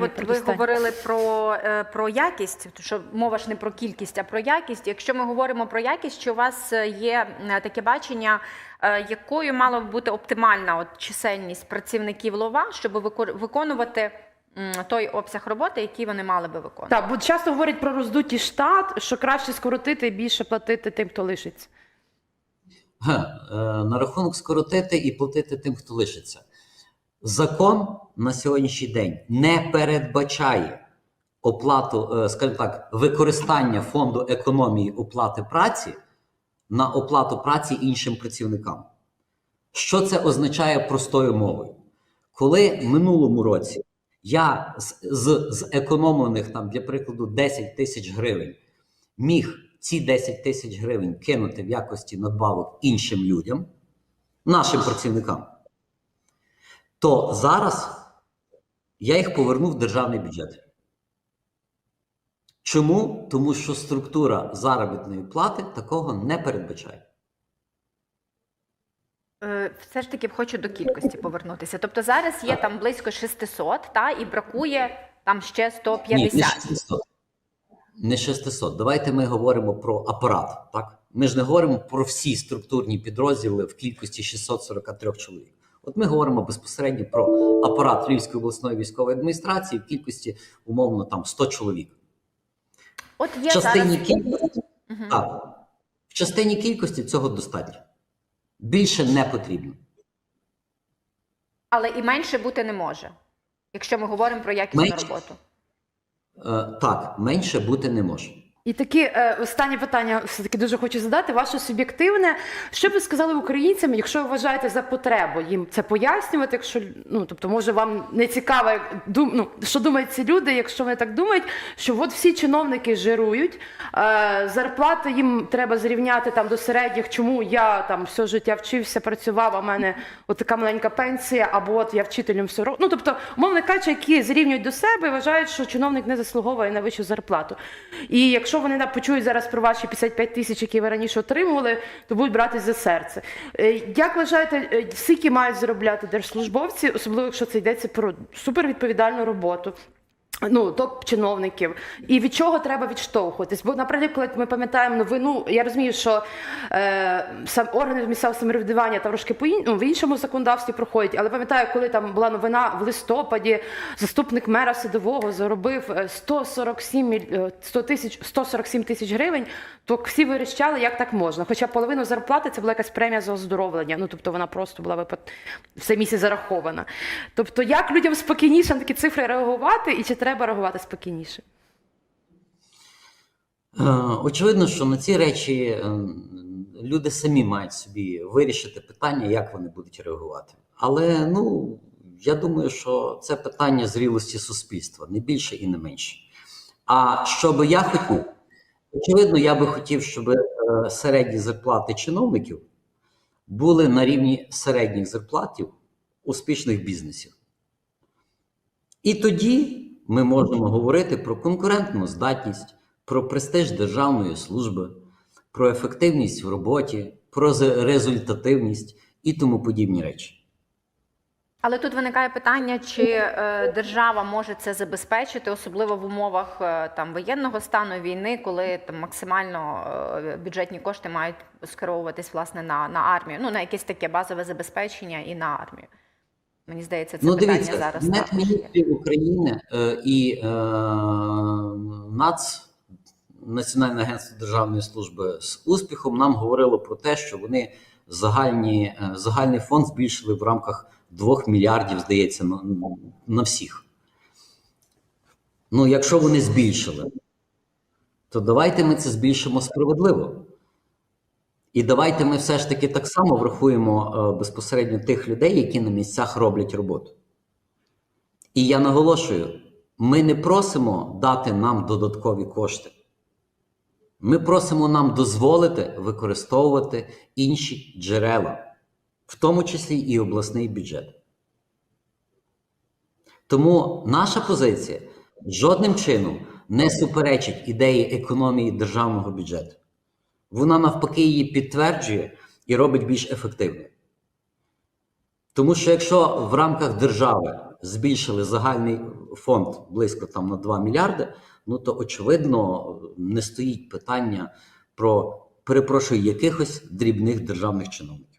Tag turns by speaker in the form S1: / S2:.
S1: От ви говорили про, е, про якість, що мова ж не про кількість, а про якість. Якщо ми говоримо про якість, чи у вас е, є е, таке бачення, якою мала б бути оптимальна от чисельність працівників лова, щоб виконувати той обсяг роботи, який вони мали би виконувати?
S2: Так, бо часто говорять про роздуті штат, що краще скоротити і більше платити тим, хто лишиться.
S3: На рахунок скоротити і платити тим, хто лишиться. Закон на сьогоднішній день не передбачає оплату, е, скажімо так, використання фонду економії оплати праці на оплату праці іншим працівникам. Що це означає простою мовою? Коли минулому році я з, з, з економлених там, для прикладу, 10 тисяч гривень міг ці 10 тисяч гривень кинути в якості надбавок іншим людям, нашим працівникам, то зараз я їх повернув в державний бюджет. Чому? Тому що структура заробітної плати такого не передбачає.
S1: Е, Все ж таки хочу до кількості повернутися. Тобто зараз є там близько 600, та, і бракує там ще
S3: Ні,
S1: 150.
S3: не 600. Не 600. Давайте ми говоримо про апарат. Так? Ми ж не говоримо про всі структурні підрозділи в кількості 643 чоловік. От ми говоримо безпосередньо про апарат Львівської обласної військової адміністрації в кількості умовно там 100 чоловік.
S1: От
S3: В
S1: є
S3: частині
S1: зараз...
S3: кількості,
S1: Мгм.
S3: так, в частині кількості цього достатньо. Більше не потрібно.
S1: Але і менше бути не може, якщо ми говоримо про якісну
S3: Менше?
S1: роботу.
S3: Е, так, менше бути не може.
S2: І такі е, останнє питання все-таки дуже хочу задати. Ваше суб'єктивне. Що ви сказали українцям, якщо ви вважаєте за потребу їм це пояснювати? Якщо ну тобто, може вам не цікаво, дум, ну, що думають ці люди, якщо вони так думають, що от всі чиновники жирують, е, зарплати їм треба зрівняти там до середніх. Чому я там все життя вчився, працював, а в мене от така маленька пенсія, або от я вчителем все роблю. Ну тобто, умовно кажучи, які зрівнюють до себе і вважають, що чиновник не заслуговує на вищу зарплату. І якщо вони на- почують зараз про ваші 55 тисяч, які ви раніше отримували, то будуть братись за серце. Е, Як вважаєте, всі, скільки мають заробляти держслужбовці, особливо якщо це йдеться про супервідповідальну роботу? Ну, топ-чиновників, і від чого треба відштовхуватись? Бо, наприклад, ми пам'ятаємо новину. Я розумію, що е, сам органи місцевого самоврядування трошки по ну, в іншому законодавстві проходять, але пам'ятаю, коли там була новина в листопаді, заступник мера садового заробив е, 147 е, 100 тисяч 147 тисяч гривень, то всі вирішали, як так можна. Хоча половину зарплати це була якась премія за оздоровлення. Ну тобто вона просто була випад... все місяць зарахована. Тобто, як людям спокійніше на такі цифри реагувати, і чи треба реагувати спокійніше?
S3: Е, Очевидно, що на ці речі е, люди самі мають собі вирішити питання, як вони будуть реагувати. Але ну, я думаю, що це питання зрілості суспільства, не більше і не менше. А що би я хотів, очевидно, я би хотів, щоб е, середні зарплати чиновників були на рівні середніх зарплатів успішних бізнесів. І тоді ми можемо говорити про конкурентну здатність, про престиж державної служби, про ефективність в роботі, про результативність і тому подібні речі.
S1: Але тут виникає питання, чи е, держава може це забезпечити, особливо в умовах е, там воєнного стану війни, коли там максимально е, бюджетні кошти мають скеровуватись власне на, на армію, ну на якесь таке базове забезпечення і на армію. Мені здається, це
S3: ну,
S1: питання
S3: дивіться,
S1: зараз
S3: міністрів України е, і е, НАЦ, Національне агентство державної служби з успіхом нам говорило про те, що вони загальні, е, загальний фонд збільшили в рамках 2 мільярдів, здається, на, на всіх. Ну, якщо вони збільшили, то давайте ми це збільшимо справедливо. І давайте ми все ж таки так само врахуємо е, безпосередньо тих людей, які на місцях роблять роботу. І я наголошую: ми не просимо дати нам додаткові кошти. Ми просимо нам дозволити використовувати інші джерела, в тому числі і обласний бюджет. Тому наша позиція жодним чином не суперечить ідеї економії державного бюджету. Вона навпаки її підтверджує і робить більш ефективною. Тому що якщо в рамках держави збільшили загальний фонд близько там на 2 мільярди, ну то очевидно не стоїть питання про перепрошую якихось дрібних державних чиновників.